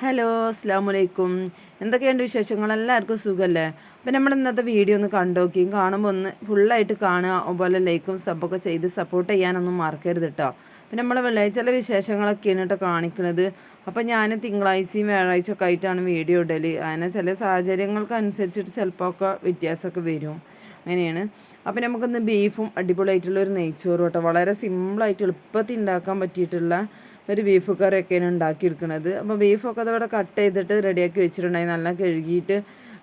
Hello അസ്സാം വലൈക്കും എന്തൊക്കെയുണ്ട് വിശേഷങ്ങൾ? എല്ലാവർക്കും സുഖമല്ലേ അപ്പം നമ്മൾ ഇന്നത്തെ വീഡിയോ ഒന്ന് കണ്ടോക്കിയും കാണുമ്പോൾ ഒന്ന് ഫുള്ളായിട്ട് കാണുക. അതുപോലെ ലൈക്കും സബൊക്കെ ചെയ്ത് സപ്പോർട്ട് ചെയ്യാനൊന്നും മറക്കരുത് കേട്ടോ അപ്പം നമ്മൾ വെള്ളിയാഴ്ചയിലെ വിശേഷങ്ങളൊക്കെയാണ് കേട്ടോ കാണിക്കുന്നത്. അപ്പം ഞാൻ തിങ്കളാഴ്ചയും വ്യാഴാഴ്ച ഒക്കെ ആയിട്ടാണ് വീഡിയോ ഇടൽ അങ്ങനെ ചില സാഹചര്യങ്ങൾക്ക് അനുസരിച്ചിട്ട് ചിലപ്പോൾ ഒക്കെ വ്യത്യാസമൊക്കെ വരും. അങ്ങനെയാണ്. അപ്പം നമുക്കൊന്ന് ബീഫും അടിപൊളിയായിട്ടുള്ള ഒരു നെയ്ച്ചോറും കേട്ടോ വളരെ സിമ്പിളായിട്ട് എളുപ്പത്തിൽ ഉണ്ടാക്കാൻ പറ്റിയിട്ടുള്ള ഒരു ബീഫ് കറിയൊക്കെയാണ് ഉണ്ടാക്കിയെടുക്കുന്നത് അപ്പോൾ ബീഫൊക്കെ അതവിടെ കട്ട് ചെയ്തിട്ട് റെഡിയാക്കി വെച്ചിട്ടുണ്ടായി. നല്ല കഴുകിയിട്ട്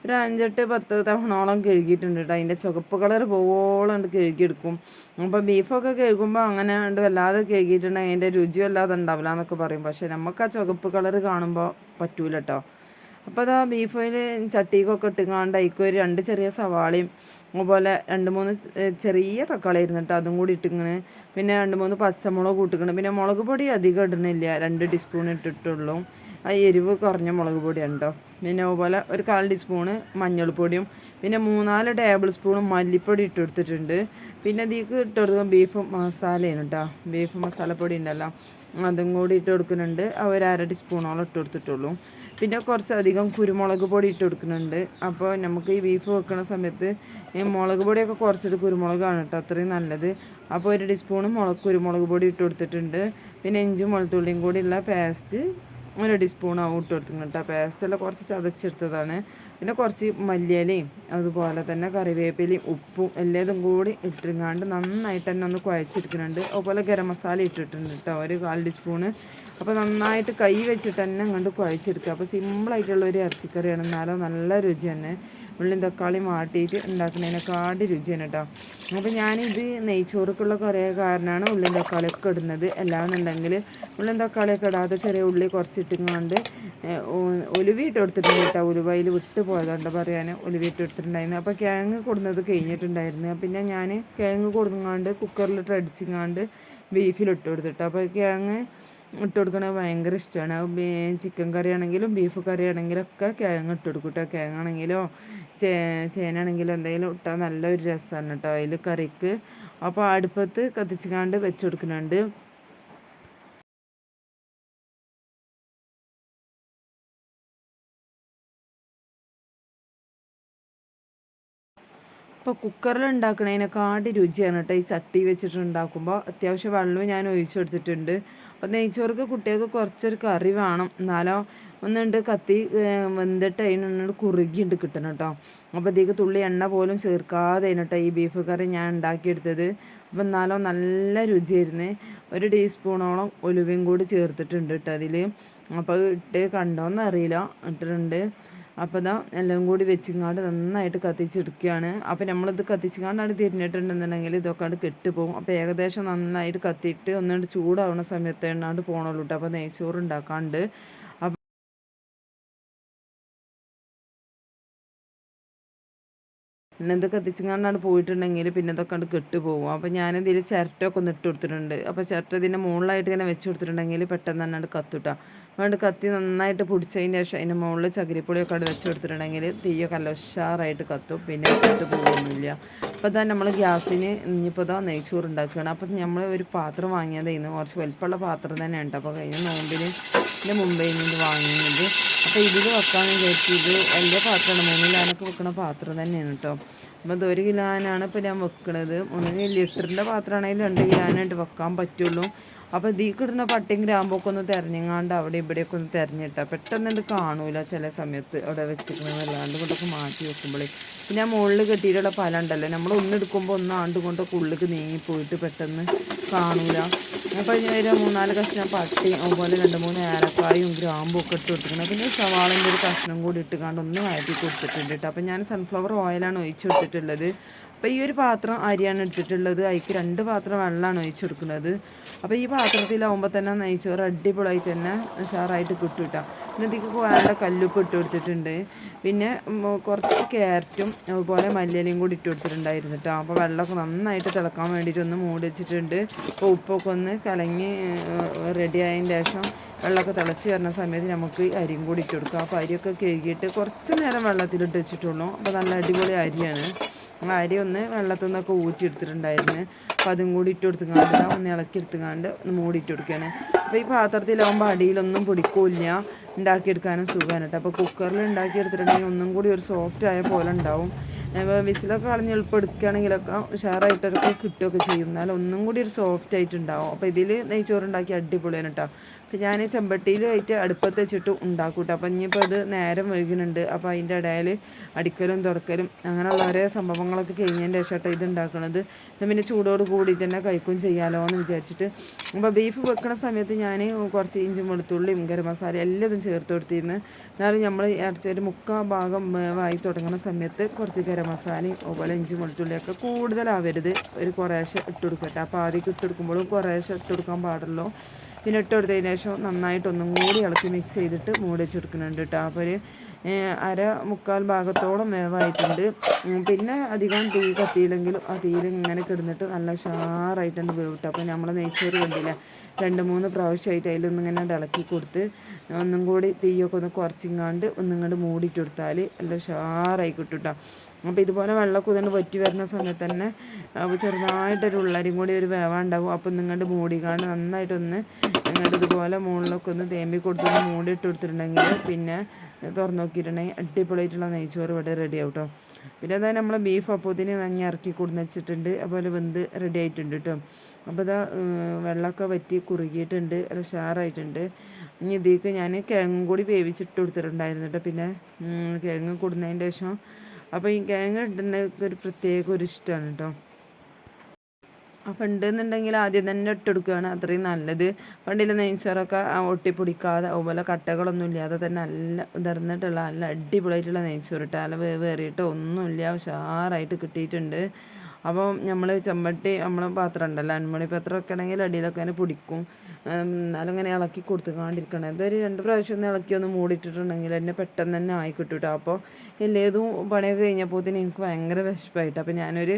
ഒരു അഞ്ചെട്ട് പത്ത് തവണോളം കഴുകിയിട്ടുണ്ട് കേട്ടോ അതിന്റെ ചുവപ്പ് കളർ പോവോളം ഉണ്ട് കഴുകിയെടുക്കും. അപ്പോൾ ബീഫൊക്കെ കഴുകുമ്പോൾ അങ്ങനെ ഉണ്ട് വല്ലാതെ കഴുകിയിട്ടുണ്ടെങ്കിൽ അതിന്റെ രുചി വല്ലാതെ ഉണ്ടാവില്ല എന്നൊക്കെ പറയും. പക്ഷേ നമുക്ക് ആ ചുവപ്പ് കളർ കാണുമ്പോൾ പറ്റൂല കേട്ടോ അപ്പോൾ അതാ ബീഫിൽ ചട്ടിക്കൊക്കെ ഇട്ടുങ്ങാണ്ട് അതിക്ക് ഒരു രണ്ട് ചെറിയ സവാളയും അതുപോലെ രണ്ട് മൂന്ന് ചെറിയ തക്കാളി ഇരുന്നിട്ട് അതും കൂടി ഇട്ടിങ്ങനെ പിന്നെ രണ്ട് മൂന്ന് പച്ചമുളക് കൂട്ടിക്കണം. പിന്നെ മുളക് പൊടി അധികം ഇടുന്നില്ല രണ്ട് ടീസ്പൂൺ ഇട്ടിട്ടുള്ളൂ. ആ എരിവ് കുറഞ്ഞ മുളക് പൊടി ഉണ്ടോ പിന്നെ അതുപോലെ ഒരു കാൽ ടീസ്പൂണ് മഞ്ഞൾപ്പൊടിയും പിന്നെ മൂന്നാൽ ടേബിൾ സ്പൂൺ മല്ലിപ്പൊടി ഇട്ട് കൊടുത്തിട്ടുണ്ട്. പിന്നെ ഇതിക്ക് ഇട്ട് കൊടുക്കുന്ന ബീഫ് മസാലയാണ് കേട്ടോ. ബീഫ് മസാലപ്പൊടി ഉണ്ടല്ലോ അതും കൂടി ഇട്ട് കൊടുക്കുന്നുണ്ട്. ഒരു അര ടീസ്പൂണോളം ഇട്ട് കൊടുത്തിട്ടുള്ളൂ. പിന്നെ കുറച്ചധികം കുരുമുളക് പൊടി ഇട്ട് കൊടുക്കുന്നുണ്ട്. അപ്പോൾ നമുക്ക് ഈ ബീഫ് വെക്കുന്ന സമയത്ത് മുളക് പൊടിയൊക്കെ കുറച്ചിട്ട് കുരുമുളകാണ് കേട്ടോ അത്രയും നല്ലത്. അപ്പോൾ ഒരു ടീസ്പൂൺ മുളക് കുരുമുളക് പൊടി ഇട്ട് കൊടുത്തിട്ടുണ്ട്. പിന്നെ ഇഞ്ചും കൂടി ഉള്ള പേസ്റ്റ് ഒരു ടീസ്പൂൺ ആവും ഇട്ട് കൊടുത്തിട്ടുണ്ട് കേട്ടോ. പേസ്റ്റെല്ലാം കുറച്ച് ചതച്ചെടുത്തതാണ്. പിന്നെ കുറച്ച് മല്ലിയിലയും അതുപോലെ തന്നെ കറിവേപ്പിലയും ഉപ്പും എല്ലാതും കൂടി ഇട്ടിങ്ങാണ്ട് നന്നായിട്ട് തന്നെ ഒന്ന് കുഴച്ചെടുക്കുന്നുണ്ട്. അതുപോലെ ഗരം മസാല ഇട്ടിട്ടുണ്ട് കേട്ടോ ഒരു കാൽ ടീസ്പൂണ്. അപ്പോൾ നന്നായിട്ട് കൈ വെച്ചിട്ട് തന്നെ അങ്ങോട്ട് കുഴച്ചെടുക്കുക. അപ്പോൾ സിമ്പിളായിട്ടുള്ള ഒരു ഇറച്ചിക്കറിയാണ്. എന്നാലും നല്ല രുചി തന്നെ. ഉള്ളിയും തക്കാളി മാട്ടിയിട്ട് ഉണ്ടാക്കുന്നതിനെക്കാട്ടി രുചിയാണ് കേട്ടോ അപ്പോൾ ഞാനിത് നെയ്ച്ചോറുക്കുള്ള കുറേ കാരണമാണ് ഉള്ളിയും തക്കാളിയൊക്കെ ഇടുന്നത്. അല്ലാന്നുണ്ടെങ്കിൽ ഉള്ളിയും തക്കാളിയൊക്കെ ഇടാതെ ചെറിയ ഉള്ളി കുറച്ചിട്ടുകൊണ്ട് ഒലുവി ഇട്ട് കൊടുത്തിട്ടുണ്ട് കേട്ടോ. ഉലുവയിൽ വിട്ട് പോയതുകൊണ്ട് പറയാൻ ഒലുവി ഇട്ട് കൊടുത്തിട്ടുണ്ടായിരുന്നു അപ്പോൾ കിഴങ്ങ് കൊടുന്നത് കഴിഞ്ഞിട്ടുണ്ടായിരുന്നു. പിന്നെ ഞാൻ കിഴങ്ങ് കൊടുങ്ങാണ്ട് കുക്കറിലിട്ട് അടിച്ചിങ്ങാണ്ട് ബീഫിലിട്ട് കൊടുത്തിട്ട് അപ്പോൾ കിഴങ്ങ് ഇട്ട് കൊടുക്കണത് ഭയങ്കര ഇഷ്ടമാണ്. ചിക്കൻ കറി ആണെങ്കിലും ബീഫ് കറി ആണെങ്കിലും ഒക്കെ കിഴങ്ങ് ഇട്ട് കൊടുക്കും കേട്ടോ. കിഴങ്ങാണെങ്കിലോ ചേ ചേനാണെങ്കിലും എന്തെങ്കിലും ഇട്ടാൽ നല്ലൊരു രസമാണ് കേട്ടോ. അതിൽ കറിക്ക്. അപ്പോൾ അടുപ്പത്ത് കത്തിച്ചുകാണ്ട് വെച്ച് കൊടുക്കുന്നുണ്ട്. ഇപ്പോൾ കുക്കറിൽ ഉണ്ടാക്കുന്നതിനെക്കാട്ടി രുചിയാണ് കേട്ടോ. ഈ ചട്ടി വെച്ചിട്ട് ഉണ്ടാക്കുമ്പോൾ അത്യാവശ്യം വെള്ളവും ഞാൻ ഒഴിച്ചു കൊടുത്തിട്ടുണ്ട്. അപ്പോൾ നെയ്ച്ചോർക്ക് കുട്ടികൾക്ക് കുറച്ചൊരു കറി വേണം. എന്നാലോ ഒന്നുണ്ട് കത്തി വെന്തിട്ട് അതിനുണ്ട് കുറുകിയുണ്ട് കിട്ടണം കേട്ടോ. അപ്പോൾ ഇതിലേക്ക് തുള്ളി എണ്ണ പോലും ചേർക്കാതെ കേട്ടോ ഈ ബീഫ് കറി ഞാൻ ഉണ്ടാക്കിയെടുത്തത്. അപ്പോൾ എന്നാലോ നല്ല രുചിയായിരുന്നു. ഒരു ടീസ്പൂണോളം ഒലുവയും കൂടി ചേർത്തിട്ടുണ്ട് കേട്ടോ അതിൽ അപ്പോൾ ഇട്ട് കണ്ടോന്ന് അറിയില്ല. ഇട്ടിട്ടുണ്ട്. അപ്പോൾ ഇതാ എല്ലാം കൂടി വെച്ചിങ്ങാണ്ട് നന്നായിട്ട് കത്തിച്ചെടുക്കുകയാണ്. അപ്പോൾ നമ്മളിത് കത്തിച്ചിങ്ങാണ്ടാണ് തിരിഞ്ഞിട്ടുണ്ടെന്നുണ്ടെങ്കിൽ ഇതൊക്കെ കെട്ട് കെട്ടുപോകും. അപ്പോൾ ഏകദേശം നന്നായിട്ട് കത്തിയിട്ട് ഒന്നുകൊണ്ട് ചൂടാവുന്ന സമയത്ത് എണ്ണാണ്ട് പോകണുള്ളൂ കേട്ടോ അപ്പോൾ നെയ്ച്ചോറ് ഉണ്ടാക്കാണ്ട്. പിന്നെ ഇത് കത്തിച്ചിങ്ങാണ്ടാണ് പോയിട്ടുണ്ടെങ്കിൽ പിന്നെ ഇതൊക്കെ കണ്ട് കെട്ടുപോകും. അപ്പോൾ ഞാനിതിൽ ചിരട്ടൊക്കെ ഒന്ന് ഇട്ട് കൊടുത്തിട്ടുണ്ട്. അപ്പോൾ ചിരട്ട ഇതിന്റെ മുകളിലായിട്ട് ഇങ്ങനെ വെച്ച് കൊടുത്തിട്ടുണ്ടെങ്കിൽ പെട്ടെന്ന് തന്നെ കത്തുട്ടാ അതുകൊണ്ട് കത്തി നന്നായിട്ട് പൊടിച്ചതിന് ശേഷം അതിന്റെ മുകളിൽ ചകിരിപ്പൊടിയൊക്കെ അവിടെ വെച്ച് കൊടുത്തിട്ടുണ്ടെങ്കിൽ തീയൊക്കെ നല്ല ഉഷാറായിട്ട് കത്തും. പിന്നെ കെട്ട് പോകുന്നില്ല അപ്പോൾ തന്നെ നമ്മൾ ഗ്യാസിന് ഇനിയിപ്പോൾ ഇതാ നെയ്ച്ചോറ് ഉണ്ടാക്കുകയാണ് അപ്പോൾ നമ്മൾ ഒരു പാത്രം വാങ്ങിയതായിരുന്നു കുറച്ച് വലിപ്പമുള്ള പാത്രം തന്നെ ഉണ്ട് അപ്പോൾ കഴിഞ്ഞ നോമ്പിന് എന്റെ മുമ്പേ നിന്ന് വാങ്ങിയത്. അപ്പോൾ ഇതിൽ വെക്കാമെന്ന് വിചാരിച്ചു ഇത് വലിയ പാത്രമാണ്. മൂന്ന് കിലോനൊക്കെ വെക്കുന്ന പാത്രം തന്നെയാണ് കേട്ടോ. അപ്പോൾ അത് ഒരു കിലോനാണ് ഇപ്പോൾ ഞാൻ വെക്കുന്നത് ഒന്നുകിൽ ലിറ്ററിന്റെ പാത്രമാണെങ്കിൽ രണ്ട് കിലോനായിട്ട് വെക്കാൻ പറ്റുള്ളൂ. അപ്പോൾ ഇതിൽ കിട്ടുന്ന പട്ടിയും ഗ്രാമ്പൊക്കെ ഒന്ന് തെരഞ്ഞെങ്ങാണ്ട് അവിടെ ഇവിടെയൊക്കെ ഒന്ന് തിരഞ്ഞിട്ടാൽ പെട്ടെന്ന് കാണൂല ചില സമയത്ത് അവിടെ വെച്ചിരിക്കുന്നത് അല്ലാണ്ട് കൊണ്ടൊക്കെ മാറ്റി വെക്കുമ്പോഴേ പിന്നെ മുകളിൽ കെട്ടിയിട്ടുള്ള പല ഉണ്ടല്ലോ. നമ്മൾ ഒന്നെടുക്കുമ്പോൾ ഒന്ന് ആണ്ട് കൊണ്ടൊക്കെ ഉള്ളിലേക്ക് നീങ്ങിപ്പോയിട്ട് പെട്ടെന്ന് കാണൂല. അപ്പോൾ ഞാൻ മൂന്നാൽ കഷ്ണം പട്ടി അതുപോലെ രണ്ട് മൂന്ന് ഏലക്കായും ഗ്രാമ്പും ഒക്കെ ഇട്ട് കൊടുത്തിട്ടുണ്ട് പിന്നെ സവാളിന്റെ ഒരു കഷ്ണം കൂടി ഇട്ടുകൊണ്ട് ഒന്ന് വഴറ്റി കൊടുത്തിട്ടുണ്ട് കേട്ടോ. അപ്പോൾ ഞാൻ സൺഫ്ലവർ ഓയിലാണ് ഒഴിച്ചു കൊടുത്തിട്ടുള്ളത്. അപ്പോൾ ഈ ഒരു പാത്രം അരിയാണ് എടുത്തിട്ടുള്ളത്. അതിക്ക് രണ്ട് പാത്രം വെള്ളമാണ് ഒഴിച്ചു കൊടുക്കുന്നത് അപ്പോൾ ഈ പാത്രത്തിലാവുമ്പോൾ തന്നെ നെയ്ച്ചോറ് അടിപൊളിയായി തന്നെ ഉഷാറായിട്ട് കിട്ടും കേട്ടോ. ഇതിക്ക് വേണ്ട കല്ലുപ്പ് ഇട്ട് കൊടുത്തിട്ടുണ്ട്. പിന്നെ കുറച്ച് ക്യാരറ്റും അതുപോലെ മല്ലിയിലയും കൂടി ഇട്ട് കൊടുത്തിട്ടുണ്ടായിരുന്നു കേട്ടോ. അപ്പോൾ വെള്ളമൊക്കെ നന്നായിട്ട് തിളക്കാൻ വേണ്ടിയിട്ട് ഒന്ന് മൂടി വെച്ചിട്ടുണ്ട്. അപ്പോൾ ഉപ്പൊക്കെ ഒന്ന് കലങ്ങി റെഡി ആയതിന് ശേഷം വെള്ളമൊക്കെ തിളച്ച് വരുന്ന സമയത്ത് നമുക്ക് അരിയും കൂടി ഇട്ട് കൊടുക്കാം. അപ്പോൾ അരിയൊക്കെ കഴുകിയിട്ട് കുറച്ച് നേരം വെള്ളത്തിലിട്ട് വെച്ചിട്ടുള്ളൂ. അപ്പോൾ നല്ല അടിപൊളി അരിയാണ്. അരി ഒന്ന് വെള്ളത്തിൽ നിന്നൊക്കെ ഊറ്റിയെടുത്തിട്ടുണ്ടായിരുന്നു. അപ്പോൾ അതും കൂടി ഇട്ട് കൊടുത്തുങ്ങാണ്ട് ഒന്ന് ഇളക്കി എടുത്തുങ്ങാണ്ട് ഒന്ന് മൂടിയിട്ട് കൊടുക്കുകയാണ് അപ്പോൾ ഈ പാത്രത്തിലാവുമ്പോൾ അടിയിലൊന്നും പിടിക്കില്ല. ഉണ്ടാക്കിയെടുക്കാനും സുഖമാണ് കേട്ടോ. അപ്പോൾ കുക്കറിൽ ഉണ്ടാക്കിയെടുത്തിട്ടുണ്ടെങ്കിൽ ഒന്നും കൂടി ഒരു സോഫ്റ്റ് ആയ പോലെ ഉണ്ടാവും. വിസിലൊക്കെ കളഞ്ഞ് എളുപ്പം എടുക്കുകയാണെങ്കിലൊക്കെ ഉഷാറായിട്ടൊക്കെ കിട്ടുകയൊക്കെ ചെയ്യും. എന്നാലും ഒന്നും കൂടി ഒരു സോഫ്റ്റ് ആയിട്ടുണ്ടാവും. അപ്പോൾ ഇതിൽ നെയ്ച്ചോറുണ്ടാക്കി അടിപൊളിയാണ് കേട്ടോ അപ്പോൾ ഞാൻ ചെമ്പട്ടിയിലായിട്ട് അടുപ്പത്ത് വെച്ചിട്ട് ഉണ്ടാക്കും കേട്ടോ അപ്പോൾ ഇനിയിപ്പോൾ അത് നേരം വൈകുന്നുണ്ട്. അപ്പോൾ അതിന്റെ ഇടയിൽ അടിക്കലും തുറക്കലും അങ്ങനെയുള്ള ഓരോ സംഭവങ്ങളൊക്കെ കഴിഞ്ഞതിന്റെ ശേഷം ഇത് ഉണ്ടാക്കുന്നത് പിന്നെ ചൂടോട് കൂടിയിട്ട് തന്നെ കഴിക്കും ചെയ്യാലോ എന്ന് വിചാരിച്ചിട്ട്. അപ്പോൾ ബീഫ് വെക്കുന്ന സമയത്ത് ഞാൻ കുറച്ച് ഇഞ്ചും വെളുത്തുള്ളിയും ഗരം മസാല എല്ലാതും ചേർത്ത് കൊടുത്തിരുന്നു. എന്നാലും നമ്മൾ ഇറച്ചി ഒരു മുക്കാൽ ഭാഗം വായി തുടങ്ങുന്ന സമയത്ത് കുറച്ച് ഗരം മസാലയും അതുപോലെ ഇഞ്ചി വെളുത്തുള്ളിയൊക്കെ കൂടുതലാവരുത്. ഒരു കുറേശ്ശെ ഇട്ട് കൊടുക്കട്ടെ അപ്പോൾ ആദ്യം ഇട്ട് കൊടുക്കുമ്പോഴും കുറേശ്ശെ ഇട്ട് കൊടുക്കാൻ പാടുള്ളൂ. പിന്നെ ഇട്ട് കൊടുത്തതിന് ശേഷം നന്നായിട്ട് ഒന്നും കൂടി ഇളക്കി മിക്സ് ചെയ്തിട്ട് മൂടി വെച്ചെടുക്കുന്നുണ്ട് കേട്ടോ. അപ്പോൾ ഒരു അര മുക്കാൽ ഭാഗത്തോളം വേവായിട്ടുണ്ട്. പിന്നെ അധികം തീ കത്തിയില്ലെങ്കിലും ആ തീയിൽ ഇങ്ങനെ കിടന്നിട്ട് നല്ല ഷാറായിട്ടുണ്ട് വേവിട്ട് അപ്പോൾ നമ്മൾ നെയ്ച്ചോറ് കണ്ടില്ല? രണ്ട് മൂന്ന് പ്രാവശ്യമായിട്ട് അതിലൊന്നിങ്ങനെ ഇളക്കി കൊടുത്ത് ഒന്നും കൂടി തീയൊക്കെ ഒന്ന് കുറച്ചിങ്ങാണ്ട് ഒന്നിങ്ങോട്ട് മൂടിയിട്ട് കൊടുത്താൽ നല്ല ഷാറായി കിട്ടും കേട്ടോ. അപ്പോൾ ഇതുപോലെ വെള്ളമൊക്കെ ഇതുകൊണ്ട് വറ്റി വരുന്ന സമയത്ത് തന്നെ ചെറുതായിട്ടൊരു ഉള്ളരിയും കൂടി ഒരു വേവാണ്ടാവും അപ്പം നിങ്ങളുടെ മൂടിക്കാണ്ട് നന്നായിട്ടൊന്ന് നിങ്ങളുടെ ഇതുപോലെ മുകളിലൊക്കെ ഒന്ന് തേമ്പി കൊടുത്തൊന്ന് ഇട്ട് കൊടുത്തിട്ടുണ്ടെങ്കിൽ പിന്നെ തുറന്നു നോക്കിയിട്ടുണ്ടെങ്കിൽ അടിപൊളിയായിട്ടുള്ള നെയ്ച്ചോറ് ഇവിടെ റെഡി ആവും കേട്ടോ പിന്നെ അതായത് നമ്മൾ ബീഫ് അപ്പോത്തിന് നഞ്ഞി ഇറക്കി കൊടുന്ന് വെച്ചിട്ടുണ്ട്. അതുപോലെ വെന്ത് റെഡി ആയിട്ടുണ്ട് കേട്ടോ അപ്പോൾ ഇതാ വെള്ളമൊക്കെ വറ്റി കുറുകിയിട്ടുണ്ട്. ഉഷാറായിട്ടുണ്ട്. ഇനി ഇതിലേക്ക് ഞാൻ കിഴങ്ങും കൂടി വേവിച്ചിട്ട് കൊടുത്തിട്ടുണ്ടായിരുന്നു കേട്ടോ പിന്നെ കിഴങ്ങ് കൊടുന്നതിന്റെ ശേഷം അപ്പോൾ ഈ കിഴങ്ങ് ഇട്ടുണ്ടെങ്കിൽ ഒരു പ്രത്യേക ഒരു ഇഷ്ടമാണ് കേട്ടോ അപ്പം ഉണ്ടെന്നുണ്ടെങ്കിൽ ആദ്യം തന്നെ ഇട്ടെടുക്കുകയാണ്. അത്രയും നല്ലത്. പണ്ടില്ല നെയ്ച്ചോറൊക്കെ ഒട്ടിപ്പൊടിക്കാതെ അതുപോലെ കട്ടകളൊന്നും ഇല്ലാതെ തന്നെ നല്ല ഉതിർന്നിട്ടുള്ള നല്ല അടിപൊളിയായിട്ടുള്ള നെയ്ച്ചോറ് അല്ല വേറെ വേറിയിട്ട് ഒന്നുമില്ല. ഉഷാറായിട്ട് കിട്ടിയിട്ടുണ്ട്. അപ്പോൾ നമ്മൾ ചെമ്പട്ടി നമ്മളെ പാത്രം ഉണ്ടല്ലോ അന്മണി പാത്രം ആണെങ്കിൽ അടിയിലൊക്കെ അതിനെ പിടിക്കും. എന്നാലും ഇളക്കി കൊടുത്തുകൊണ്ടിരിക്കണം. ഇതൊരു രണ്ട് പ്രാവശ്യം ഒന്ന് ഇളക്കി ഒന്ന് മൂടിയിട്ടിട്ടുണ്ടെങ്കിൽ എന്നെ പെട്ടെന്ന് തന്നെ ആയി കിട്ടും അപ്പോൾ എല്ലേതും പണിയൊക്കെ കഴിഞ്ഞപ്പോൾ എനിക്ക് ഭയങ്കര വിശപ്പായിട്ട്. അപ്പോൾ ഞാനൊരു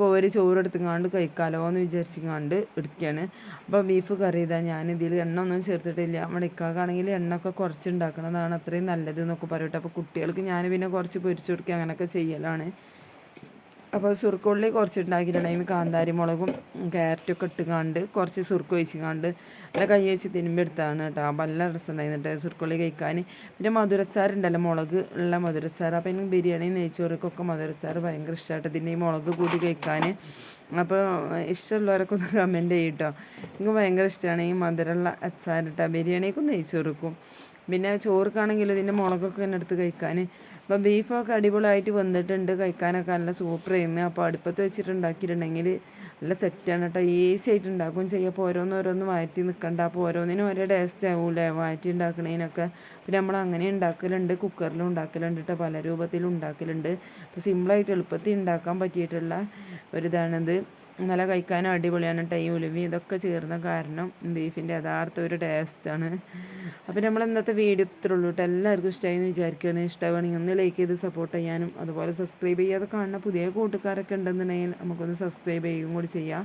കോരി ചോറ് എടുത്തുങ്ങാണ്ട് കഴിക്കാലോ എന്ന് വിചാരിച്ചുകൊണ്ട് എടുക്കുകയാണ് അപ്പോൾ ബീഫ് കറി ഞാൻ ഇതിൽ എണ്ണ ഒന്നും ചേർത്തിട്ടില്ല. നമ്മുടെ എണ്ണ ഒക്കെ കുറച്ച് ഉണ്ടാക്കുന്നതാണ് അത്രയും നല്ലത് എന്നൊക്കെ പറയട്ടെ അപ്പോൾ കുട്ടികൾക്ക് ഞാൻ പിന്നെ കുറച്ച് പൊരിച്ചു കൊടുക്കുക അങ്ങനെയൊക്കെ ചെയ്യലാണ്. അപ്പോൾ സുർക്കുള്ളി കുറച്ച് ഉണ്ടാക്കിയിട്ടുണ്ടെങ്കിൽ കാന്താരി മുളകും ക്യാരറ്റൊക്കെ ഇട്ടുകാണ്ട് കുറച്ച് സുർക്ക് ഒഴിച്ച് കാണ്ട് നല്ല കൈ വെച്ച് തിരുമ്പെടുത്താണ് കേട്ടോ. അപ്പോൾ നല്ല രസമുണ്ടായിരുന്നിട്ട് സുർക്കുള്ളി കഴിക്കാൻ. പിന്നെ മധുരച്ചാറുണ്ടല്ലോ മുളക് ഉള്ള മധുരച്ചാർ അപ്പോൾ എനിക്ക് ബിരിയാണി നെയ്ച്ചോറിക്കൊക്കെ മധുരച്ചാർ ഭയങ്കര ഇഷ്ടമായിട്ട് ഇതിന്റെ ഈ മുളക് കൂടി കഴിക്കാൻ. അപ്പോൾ ഇഷ്ടമുള്ളവരൊക്കെ ഒന്ന് കമന്റ് ചെയ്യും കേട്ടോ എനിക്ക് ഭയങ്കര ഇഷ്ടമാണ് ഈ മധുരമുള്ള അച്ചാറിട്ട. ബിരിയാണിക്കും നെയ്ച്ചോറിക്കും. പിന്നെ ചോറുക്കാണെങ്കിലും ഇതിന്റെ മുളകൊക്കെ തന്നെ എടുത്ത് കഴിക്കാൻ. അപ്പോൾ ബീഫൊക്കെ അടിപൊളിയായിട്ട് വന്നിട്ടുണ്ട്. കഴിക്കാനൊക്കെ നല്ല സൂപ്പർ ചെയ്യുന്നത് അപ്പോൾ അടുപ്പത്ത് വെച്ചിട്ടുണ്ടാക്കിയിട്ടുണ്ടെങ്കിൽ നല്ല സെറ്റാണ് കേട്ടോ ഈസി ആയിട്ട് ഉണ്ടാക്കും ചെയ്യുക അപ്പോൾ ഓരോന്നോരോന്ന് മാറ്റി നിൽക്കണ്ട അപ്പോൾ ഓരോന്നിനും ഒരേ ടേസ്റ്റ് ആവൂലേ? മാറ്റി ഉണ്ടാക്കണതിനൊക്കെ പിന്നെ നമ്മൾ അങ്ങനെ ഉണ്ടാക്കലുണ്ട്. കുക്കറിലും ഉണ്ടാക്കലുണ്ട് കേട്ടോ പല രൂപത്തിലും ഉണ്ടാക്കലുണ്ട്. അപ്പോൾ സിമ്പിളായിട്ട് എളുപ്പത്തിൽ ഉണ്ടാക്കാൻ പറ്റിയിട്ടുള്ള ഒരിതാണിത്. നല്ല കഴിക്കാനും അടിപൊളിയാണ് ടൈ ഉലുവി. ഇതൊക്കെ ചേർന്ന കാരണം ബീഫിന്റെ യഥാർത്ഥ ഒരു ടേസ്റ്റാണ് അപ്പോൾ നമ്മൾ ഇന്നത്തെ വീഡിയോ ഇത്രേ ഉള്ളൂ കേട്ടോ. എല്ലാവർക്കും ഇഷ്ടമായി എന്ന് വിചാരിക്കുകയാണ്. ഇഷ്ടമാണെങ്കിൽ ഒന്ന് ലൈക്ക് ചെയ്ത് സപ്പോർട്ട് ചെയ്യാനും അതുപോലെ സബ്സ്ക്രൈബ് ചെയ്യാതെ കാണുന്ന പുതിയ കൂട്ടുകാരൊക്കെ ഉണ്ടെന്നുണ്ടെങ്കിൽ നമുക്കൊന്ന് സബ്സ്ക്രൈബ് ചെയ്യുകയും കൂടി ചെയ്യാം.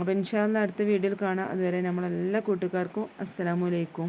അപ്പോൾ ഇൻഷാല്ല അടുത്ത വീഡിയോയിൽ കാണാം. അതുവരെ നമ്മളെല്ലാ കൂട്ടുകാർക്കും അസ്സലാമലൈക്കും